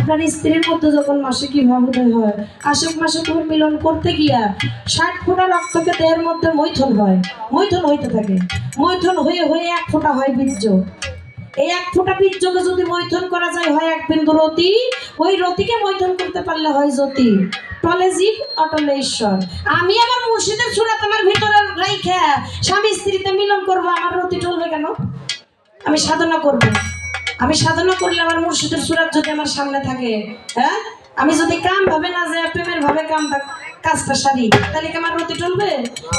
আপনার স্ত্রীর মধ্যে যখন মাসে কীভাবে উদয় হয় আশেক মাসে তুমি মিলন করতে গিয়া ষাট ফোঁটা রক্তকে দেহের মধ্যে মৈথন হয়, মৈথন হইতে থাকে। মৈথন হয়ে হয়ে এক ফোঁটা হয় বীর্য। এই এক ফোঁটা বীর্যকে যদি মৈথন করা যায়, হয় এক বিন্দু রতি। ওই রতিকে মৈথন করতে পারলে হয় জ্যোতি। টলে জীব, অটলে ঈশ্বর। আমি আমার মুর্শিদের সুরাত আমার ভিতরে রাইখা, স্বামী স্ত্রীতে মিলন করব, আমার রতি টলবে কেন? আমি সাধনা করব। আমি সাধনা করলে আমার মুর্শিদের সুরাত যদি আমার সামনে থাকে হ্যাঁ? আমি যদি কাম ভাবে না যে প্রেমের ভাবে কাম কাজটা সারি, তাহলে কি আমার রতি টলবে?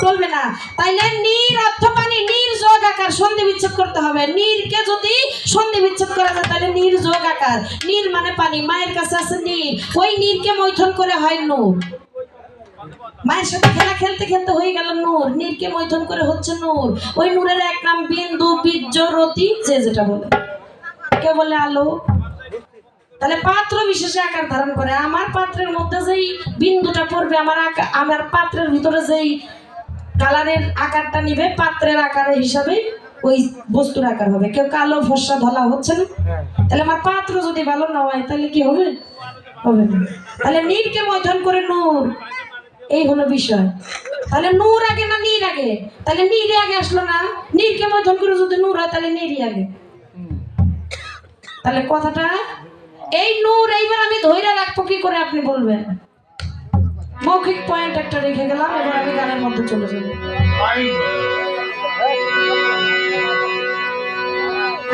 টলবে না। তাইলে নীর অর্থ পানি, নীর যোগ আকার সন্ধি বিচ্ছেদ করতে হবে। নীরকে যদি সন্ধি বিচ্ছেদ করা যায়, তাহলে নীর যোগ আকার। নীর মানে পানি, মায়ের কাছে আছে নীর। ওই নীরকে মৈথন করে হয় নূর। মায়ের সাথে খেলা খেলতে খেলতে হয়ে গেল নূর। নীরকে মৈথন করে হচ্ছে নূর। ওই নূরের এক নাম বিন্দু, বীর্য, রতি, যে যেটা বলে। কে বলে আলো? তাহলে পাত্র বিশেষে আকার ধারণ করে। আমার পাত্রের মধ্যে যেই বিন্দুটা পড়বে, আমার আমার পাত্রের ভিতরে যেই কালারের আকারটা নিবে, পাত্রের আকারের হিসাবে ওই বস্তুর আকার হবে। কেউ কালো, ফর্সা, ধলা হচ্ছে না? তাহলে আমার পাত্র যদি ভালো না হয়, তাহলে কি হবে? হবে না। তাহলে নীরকে মৈথন করে নূর। এই হলো বিষয়। তাহলে নূর আগে না নীর আগে? তাহলে নীরে আগে আসলো না? নীরকে মৈথন করে যদি নূর হয়, তাহলে নীরই আগে। তাহলে কথাটা, এই নূর এইবার আমি ধৈর্য রাখব, কি করে আপনি বলবেন? মৌখিক পয়েন্ট একটা রেখে গেলাম, এবার আমি গানের মধ্যে চলে যাব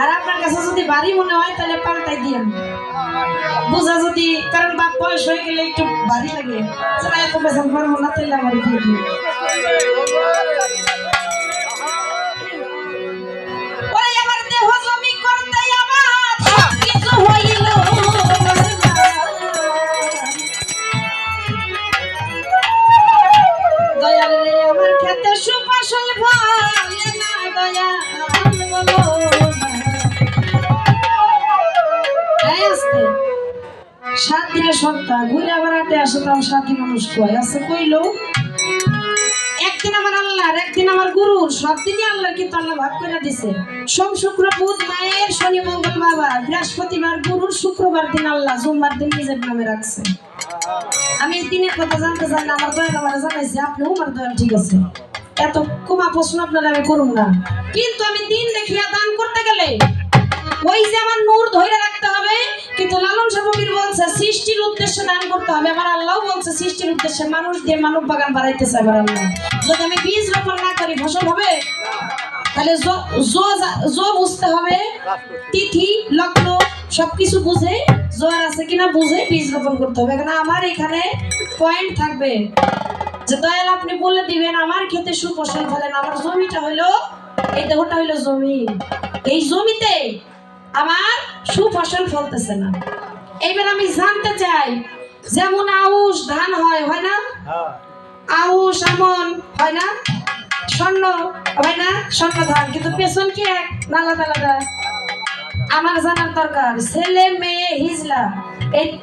আর আপনার কাছে যদি বাড়ি মনে হয়, তাহলে পাল্টাই দিয়েন। বোঝা যদি, কারণ বাপ বয়স হয়ে গেলে একটু বাড়ি লাগে। এত বেতন পারব না, তাহলে আমার দিয়ে সাত দিনের সপ্তাহ ঘুরে আটে আসে তো সাত দিন মানুষ কয় আছে কইলো। একদিন আমার আল্লাহর, একদিন আমার গুরুর, সব দিনই আল্লাহ কিন্তু আল্লাহ ভাগ করে দিছে। সোম, শুক্র, বুধ, মায়ের, শনি, মঙ্গল, বাবা, বৃহস্পতিবার, গুরুর শুক্রবার দিন আল্লাহ সোমবার দিন নিজের নামে রাখছে। আমি এই দিনের কথা জানতে চাই আমার দয়াল আমার জানাইছে আপনিও আমার দয়াল ঠিক আছে। এত কুমা প্রশ্ন আপনারা, আমি করুন না। কিন্তু আমি দিন দেখিয়া দান করতে গেলে ওই যে আমার নূর ধরে রাখতে হবে, কিন্তু লালন সামগ্রী বলছে, সৃষ্টির উদ্দেশ্যে দান করতে হবে। আমার আল্লাহ বলছে, সৃষ্টির উদ্দেশ্যে মানুষ দিয়ে মানব বাগান বাড়াইতেছে আমার আল্লাহ। যদি আমি বীজ রোপণ না করি, ফসল হবে? তাহলে জো বুঝতে হবে, তিথি, লগ্ন, সবকিছু বুঝে, জোয়ার আছে কিনা বুঝে বীজ রোপণ করতে হবে। কারণ আমার এখানে পয়েন্ট থাকবে। যে দয়াল আপনি বলে দিবেন আমার ক্ষেতে সুফসল ফলেন আমার জমিটা হইল এই দেহটা হইল জমি। এই জমিতে আমার সুফসল ফলতেছে না। এইবার আমি জানতে চাই যেমন আউশ ধান হয় হয় না? আউশ আমন হয় না? স্বর্ণ হয় না? স্বর্ণ ধান কিন্তু পেছন কি এক? আলাদা আলাদা। আমার জানার দরকার ছেলে মেয়ে হিজলা এই